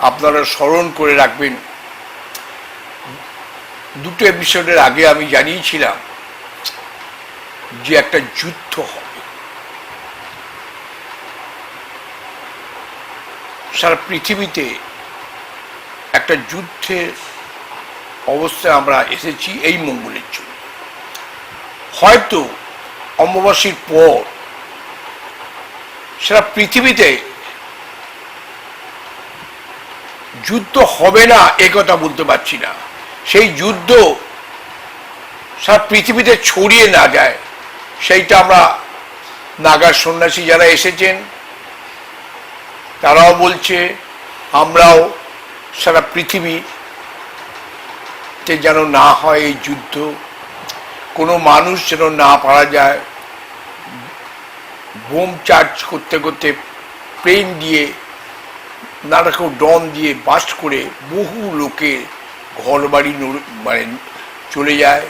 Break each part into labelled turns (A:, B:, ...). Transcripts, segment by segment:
A: আপনারা স্মরণ করে রাখবেন। দুটো এপিসোডের আগে আমি জানিয়েছিলাম যে একটা যুদ্ধ হবে। সারা পৃথিবীতে একটা যুদ্ধের অবস্থায় আমরা এসেছি এই মঙ্গলের জন্য। হয়তো অমাবাসীর পর সারা পৃথিবীতে যুদ্ধ হবে না কথা বলতে পারছি না। সেই যুদ্ধ সারা পৃথিবীতে ছড়িয়ে না যায়, সেইটা আমরা নাগার সন্ন্যাসী যারা এসেছেন, তারাও বলছে, আমরাও সারা পৃথিবীতে যেন না হয় এই যুদ্ধ, কোনো মানুষ যেন না পারা যায়, বোম চার্জ করতে করতে প্লেন দিয়ে নানা রকম ডন দিয়ে বাস্ট করে বহু লোকের ঘর বাড়ি মানে চলে যায়,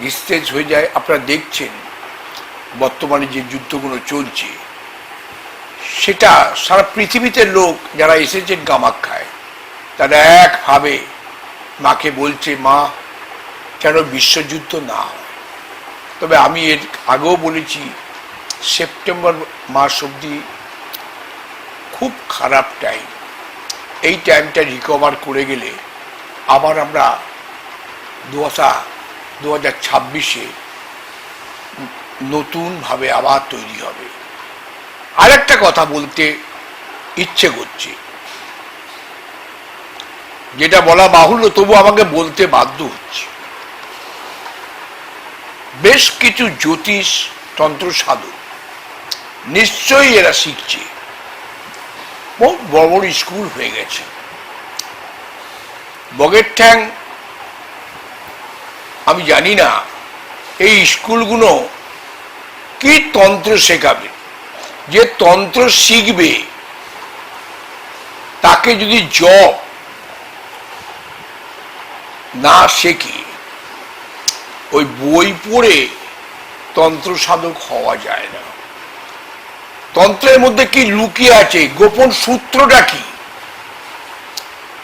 A: নিস্তেজ হয়ে যায়। আপনারা দেখছেন বর্তমানে যে যুদ্ধগুলো চলছে। সেটা সারা পৃথিবীতে লোক যারা এসেছেন কামাখ্যায়, তারা একভাবে মাকে বলছে, মা, যেন বিশ্বযুদ্ধ না হয়। তবে আমি এর আগেও বলেছি, সেপ্টেম্বর মাস অবধি খুব খারাপ টাইম এই টাইমটা রিকভার করে গেলে আবার আমরা দু হাজার দু হাজার ছাব্বিশে নতুনভাবে আবার তৈরি হবে। আরেকটা কথা বলতে ইচ্ছে করছে। যেটা বলা বাহুল্য, তবু আমাকে বলতে বাধ্য হচ্ছে। বেশ কিছু জ্যোতিষ তন্ত্র সাধু নিশ্চয়ই এরা শিখছে। বহু বড় বড় স্কুল হয়ে গেছে। বগের ঠ্যাং, আমি জানি না এই স্কুলগুলো কি তন্ত্র শেখাবে, যে তন্ত্র শিখবে, তাকে যদি জব না শেখে, ওই বই পড়ে তন্ত্র সাধক হওয়া যায় না। তন্ত্রের মধ্যে কি লুকিয়ে আছে? গোপন সূত্রটা কি?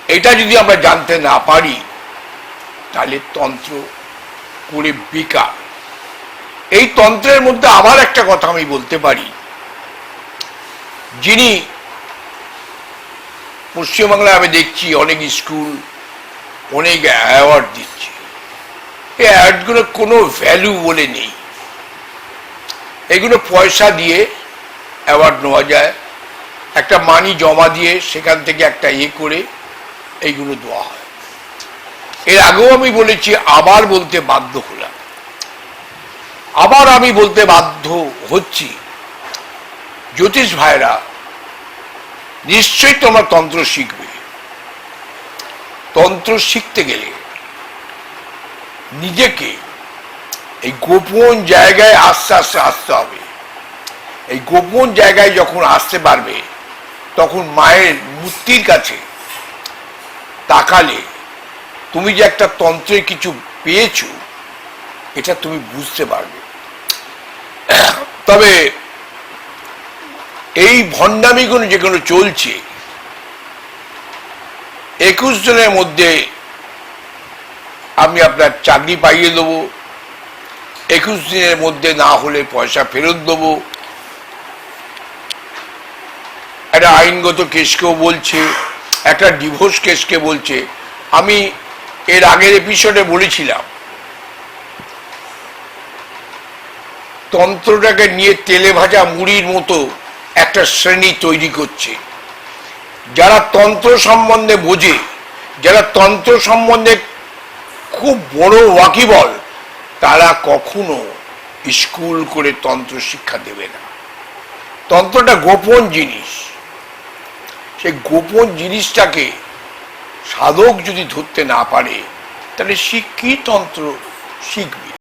A: এটা যদি আমরা জানতে না পারি, তাহলে তন্ত্র করে বেকার। এই তন্ত্রের মধ্যে আবার একটা কথা আমি বলতে পারি। যিনি পশ্চিমবাংলায় আমি দেখছি, অনেক স্কুল, অনেক অ্যাওয়ার্ড দিচ্ছে। এই অ্যাওয়ার্ডগুলো কোনো ভ্যালু বলে নেই। এগুলো পয়সা দিয়ে অ্যাওয়ার্ড নেওয়া যায়। একটা মানি জমা দিয়ে সেখান থেকে একটা ইয়ে করে এইগুলো দেওয়া হয়। এর আগেও আমি বলেছি, আবার বলতে বাধ্য হলাম। আবার আমি বলতে বাধ্য হচ্ছি। জ্যোতিষ ভাইরা, নিশ্চয়ই তোমরা তন্ত্র শিখবে। তন্ত্র শিখতে গেলে নিজেকে এই গোপন জায়গায় আস্তে আস্তে আসতে হবে। এই গোপন জায়গায় যখন আসতে পারবে, তখন মায়ের মূর্তির কাছে তাকালে তুমি যে একটা তন্ত্রের কিছু পেয়েছ, এটা তুমি বুঝতে পারবে। তবে এই ভণ্ডামিগুলো যেগুলো চলছে, একুশ জনের মধ্যে আমি আপনার চাকরি পাইয়ে দেবো, একুশ দিনের মধ্যে না হলে পয়সা ফেরত দেবো একটা আইনগত কেসকেও বলছে, একটা ডিভোর্স কেসকে বলছে। আমি এর আগের এপিসোডে বলেছিলাম, তন্ত্রটাকে নিয়ে তেলে ভাজা মুড়ির মতো একটা শ্রেণি তৈরি করছে। যারা তন্ত্র সম্বন্ধে বোঝে, যারা তন্ত্র সম্বন্ধে খুব বড় ওয়াকিবল, তারা কখনো স্কুল করে তন্ত্র শিক্ষা দেবে না। তন্ত্রটা গোপন জিনিস। সেই গোপন জিনিসটাকে সাধক যদি ধরতে না পারে তাহলে সে কী তন্ত্র শিখবে?